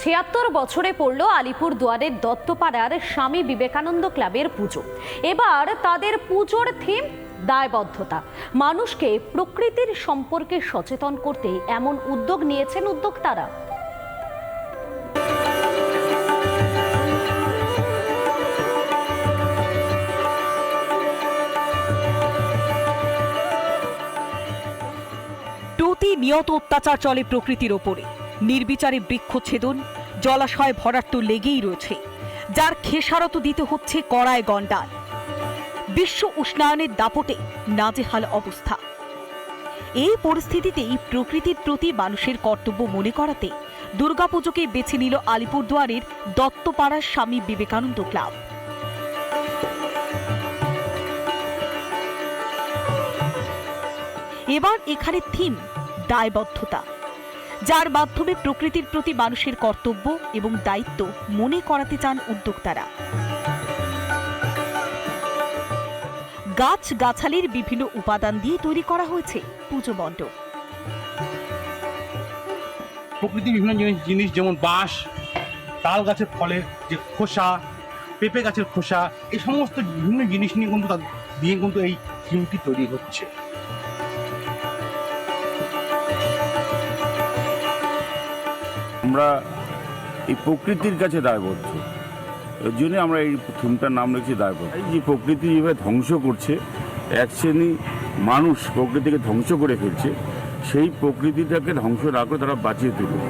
ছিয়াত্তর বছরে পড়ল আলিপুর দুয়ারের দত্তপাড়ার স্বামী বিবেকানন্দ ক্লাবের পুজো। এবার তাদের পুজোর থিম, দায়বদ্ধতা। মানুষকে প্রকৃতির সম্পর্কে সচেতন করতে এমন উদ্যোগ নিয়েছেন উদ্যোক্তারা। প্রতিনিয়ত অত্যাচার চলে প্রকৃতির ওপরে। নির্বিচারে বৃক্ষ ছেদন জলাশয় ভরাট তো লেগেই রয়েছে। যার খেসারত দিতে হচ্ছে কড়ায় গন্ডার বিশ্ব উষ্ণায়নের দাপটে নাজেহাল অবস্থা। এই পরিস্থিতিতেই প্রকৃতির প্রতি মানুষের কর্তব্য মনে করাতে দুর্গাপুজোকে বেছে নিল আলিপুরদুয়ারের দত্তপাড়ার স্বামী বিবেকানন্দ ক্লাব। এবার এখানে থিম, দায়বদ্ধতা। যার মাধ্যমে প্রকৃতির প্রতি মানুষের কর্তব্য এবং দায়িত্ব মনে করাতে চান উদ্যোক্তারা। গাছ গাছালির বিভিন্ন উপাদান দিয়ে তৈরি করা হয়েছে পুজো মণ্ডপ। প্রকৃতির বিভিন্ন জিনিস যেমন বাঁশ, তাল গাছের ফলের যে খোসা, পেঁপে গাছের খোসা, এই সমস্ত বিভিন্ন জিনিস নিয়ে কিন্তু দিয়ে কিন্তু এই থিমটি তৈরি হচ্ছে। আমরা এই প্রকৃতির কাছে দায়বদ্ধ। এর জন্য আমরা এই থিমটার নাম রেখেছি দায়বদ্ধ। এই যে প্রকৃতি যেভাবে ধ্বংস করছে, এক শ্রেণি মানুষ প্রকৃতিকে ধ্বংস করে ফেলছে, সেই প্রকৃতিটাকে ধ্বংস না করে তারা বাঁচিয়ে তুলবে।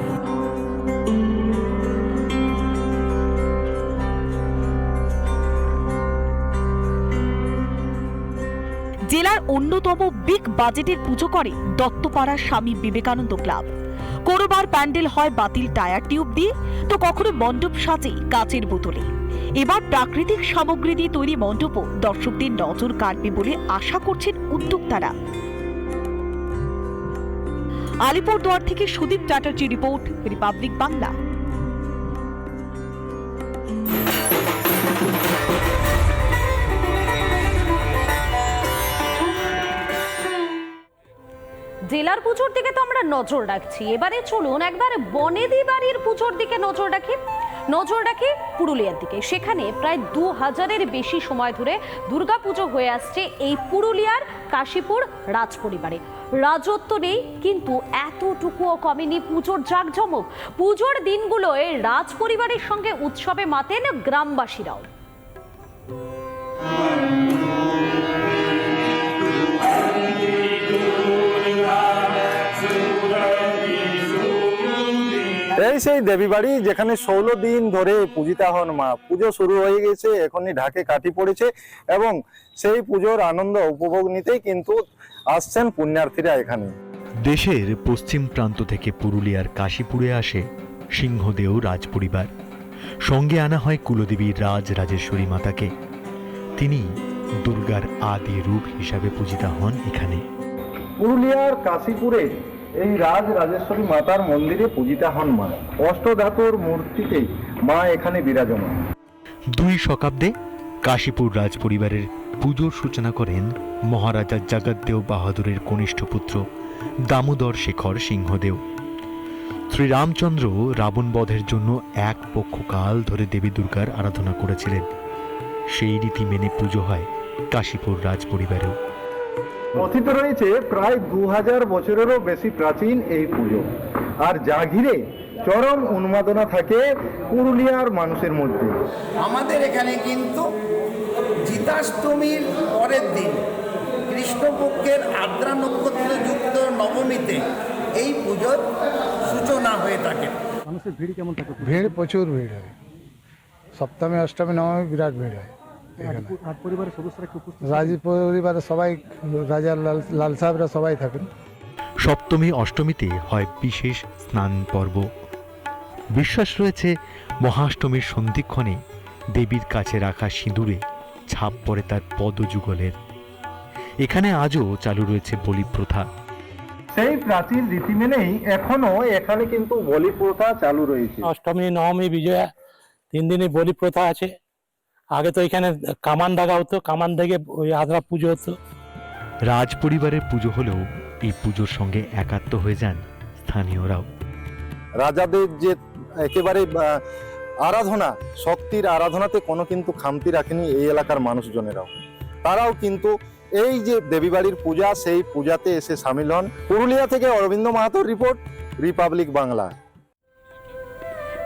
জেলার অন্যতম বিগ বাজেটের পুজো করে দত্তপাড়ার স্বামী বিবেকানন্দ ক্লাব। কোনোবার প্যান্ডেল হয় বাতিল টায়ার টিউব দিয়ে, তো কখনো মণ্ডপ সাজে কাচের বোতলে। এবার প্রাকৃতিক সামগ্রী দিয়ে তৈরি মণ্ডপও দর্শকদের নজর কাটবে বলে আশা করছেন উদ্যোক্তারা। আলিপুরদুয়ার থেকে সুদীপ চ্যাটার্জি রিপোর্ট, রিপাবলিক বাংলা। জেলার পুজোর দিকে তো আমরা নজর রাখছি। এবারে চলুন একবার বনেদি বাড়ির পুজোর দিকে নজর রাখি। নজর রাখি পুরুলিয়ার দিকে। সেখানে প্রায় দু হাজারের বেশি সময় ধরে দুর্গাপুজো হয়ে আসছে এই পুরুলিয়ার কাশীপুর রাজপরিবারে। রাজত্ব নেই, কিন্তু এতটুকুও কমেনি পুজোর জাঁকজমক। পুজোর দিনগুলোয় রাজপরিবারের সঙ্গে উৎসবে মাতেন গ্রামবাসীরাও। সেই দেবী বাড়ি যেখানে ষোলো দিন ধরে পূজিতা হন মা। পুজো শুরু হয়ে গেছে এখনই ঢাকে কাটি পড়েছে এবং সেই পুজোর আনন্দ উপভোগ নিতেই কিন্তু আসছেন পুণ্যার্থীরা এখানে। দেশের পশ্চিম প্রান্ত থেকে পুরুলিয়ার কাশীপুরে আসে সিংহদেও রাজপরিবার। সঙ্গে আনা হয় কুলদেবী রাজ রাজেশ্বরী মাতাকে। তিনি দুর্গার আদি রূপ হিসাবে পূজিতা হন এখানে। পুরুলিয়ার কাশীপুরে এই রাজ রাজেশ্বরী মাতার মন্দিরে পূজিতা হন মা অষ্টধাতুর মূর্তিতে মা এখানে বিরাজমান। দুই শতাব্দে কাশীপুর রাজ পরিবারের পুজোর সূচনা করেন মহারাজা জগৎদেও বাহাদুরের কনিষ্ঠ পুত্র দামোদর শেখর সিংহদেও শ্রীরামচন্দ্র রাবণ বধের জন্য এক পক্ষকাল ধরে দেবী দুর্গার আরাধনা করেছিলেন। সেই রীতি মেনে পুজো হয় কাশীপুর রাজপরিবারেও কথিত রয়েছে প্রায় দু হাজার বছরেরও বেশি প্রাচীন এই পুজো। আর যা ঘিরে চরম উন্মাদনা থাকে পুরুলিয়ার মানুষের মধ্যে। আমাদের এখানে কিন্তু জিতাষ্টমীর পরের দিন কৃষ্ণপক্ষের আদ্রা নক্ষত্র যুক্ত নবমীতে এই পুজোর সূচনা হয়ে থাকে। মানুষের ভিড় কেমন থাকে? ভিড় প্রচুর ভিড় হয়। সপ্তমী অষ্টমী নবমী বিরাট ভিড় হয়। এখানে। পরিবারের সবাই রাজা লাল লাল সাহেবরা সবাই থাকেন। সপ্তমী অষ্টমীতে হয় বিশেষ স্নান পর্ব। বিশ্বাস রয়েছে মহাষ্টমীর সন্ধিক্ষণে দেবীর কাছে রাখা সিঁদুরে ছাপ পড়ে তার পদযুগলের। এখানে আজও চালু রয়েছে বলি প্রথা। সেই প্রাচীন রীতি মেনেই এখনও এখানে কিন্তু বলি প্রথা চালু রয়েছে। অষ্টমী নবমী বিজয়া তিন দিনই বলি প্রথা আছে। আগে তো এখানে কামান দাগা হতো কামান থেকে ওই আদ্রা পুজো হতো। রাজ পরিবারের পুজো হলেও এই পুজোর সঙ্গে একাত্ম হয়ে যান স্থানীয়রাও। রাজাদের যে একেবারে আরাধনা শক্তির আরাধনাতে কোনো কিন্তু খামতি রাখেনি এই এলাকার মানুষজনেরাও। তারাও কিন্তু এই যে দেবীবাড়ির পূজা সেই পূজাতে এসে সামিল হন। পুরুলিয়া থেকে অরবিন্দ মাহাতোর রিপোর্ট রিপাবলিক বাংলা।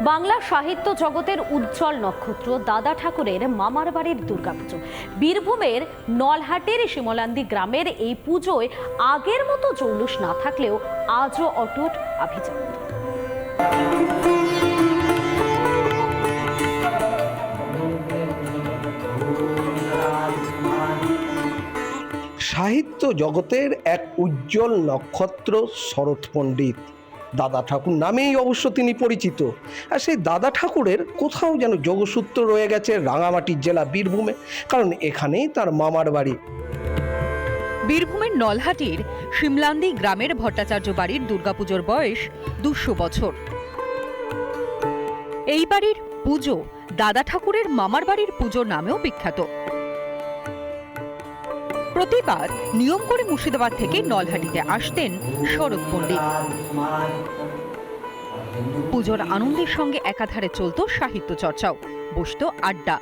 বাংলা সাহিত্য জগতের উজ্জ্বল নক্ষত্র দাদা ঠাকুরের মামার বাড়ির দুর্গাপুজো। বীরভূমের নলহাটের শিমলান্দি গ্রামের এই পুজোয় আগের মতো জৌলুস না থাকলেও আজও অটুট আভিজাত সাহিত্য জগতের এক উজ্জ্বল নক্ষত্র শরৎ পণ্ডিত। দাদা ঠাকুর নামেই অবশ্য তিনি পরিচিত। আর সেই দাদা ঠাকুরের কোথাও যেন যোগসূত্র রয়ে গেছে রাঙামাটির জেলা বীরভূমে, কারণ এখানেই তার মামার বাড়ি। বীরভূমের নলহাটির শিমলান্দি গ্রামের ভট্টাচার্য বাড়ির দুর্গাপুজোর বয়স দুশো বছর। এই বাড়ির পুজো দাদা ঠাকুরের মামার বাড়ির পুজো নামেও বিখ্যাত। প্রতিবার নিয়ম করে মুর্শিদাবাদ থেকে নলহাটিতে আসতেন শরৎ পণ্ডিত। পুজোর আনন্দের সঙ্গে একাধারে চলত সাহিত্য চর্চাও, বসত আড্ডা।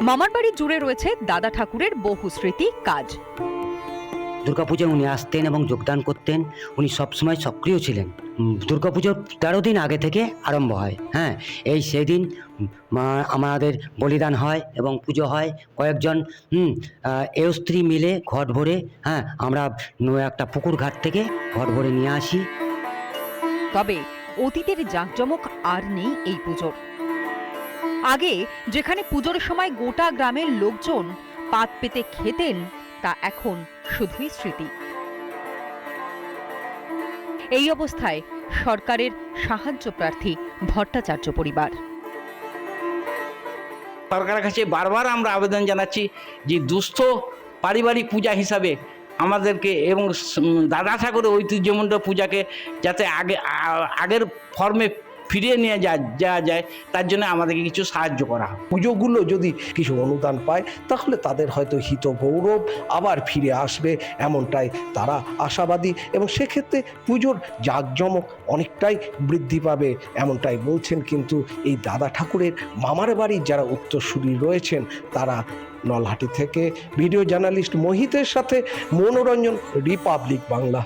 মামার বাড়ি জুড়ে রয়েছে দাদা ঠাকুরের বহু স্মৃতি কাজ। দুর্গাপুজোয় উনি আসতেন এবং যোগদান করতেন। উনি সবসময় সক্রিয় ছিলেন। দুর্গাপুজোর তেরো দিন আগে থেকে আরম্ভ হয়। হ্যাঁ এই সেই দিন আমাদের বলিদান হয় এবং পুজো হয়। কয়েকজন এও স্ত্রী মিলে ঘট ভরে হ্যাঁ আমরা একটা পুকুর ঘাট থেকে ঘট ভরে নিয়ে আসি। তবে অতীতের জাঁকজমক আর নেই এই পুজোর। আগে যেখানে পুজোর সময় গোটা গ্রামের লোকজন পাত পেতে খেতেন, তা এখন শুধুই স্মৃতি। এই অবস্থায় সরকারের সাহায্য প্রার্থী ভট্টাচার্য পরিবার। সরকারের কাছে বারবার আমরা আবেদন জানাচ্ছি যে দুস্থ পারিবারিক পূজা হিসাবে আমাদেরকে এবং দাদা ঠাকুরের ঐতিহ্যমণ্ড পূজাকে যাতে আগে আগের ফর্মে ফিরিয়ে নিয়ে যা, যাওয়া যায়, তার জন্য আমাদেরকে কিছু সাহায্য করা হয়। পুজোগুলো যদি কিছু অনুদান পায়, তাহলে তাদের হয়তো হিত গৌরব আবার ফিরে আসবে, এমনটাই তারা আশাবাদী এবং সেক্ষেত্রে পুজোর জাঁকজমক অনেকটাই বৃদ্ধি পাবে, এমনটাই বলছেন কিন্তু এই দাদা ঠাকুরের মামার বাড়ির যারা উত্তরসূরি রয়েছেন, তারা নলহাটি থেকে। ভিডিও জার্নালিস্ট মোহিতের সাথে মনোরঞ্জন, রিপাবলিক বাংলা।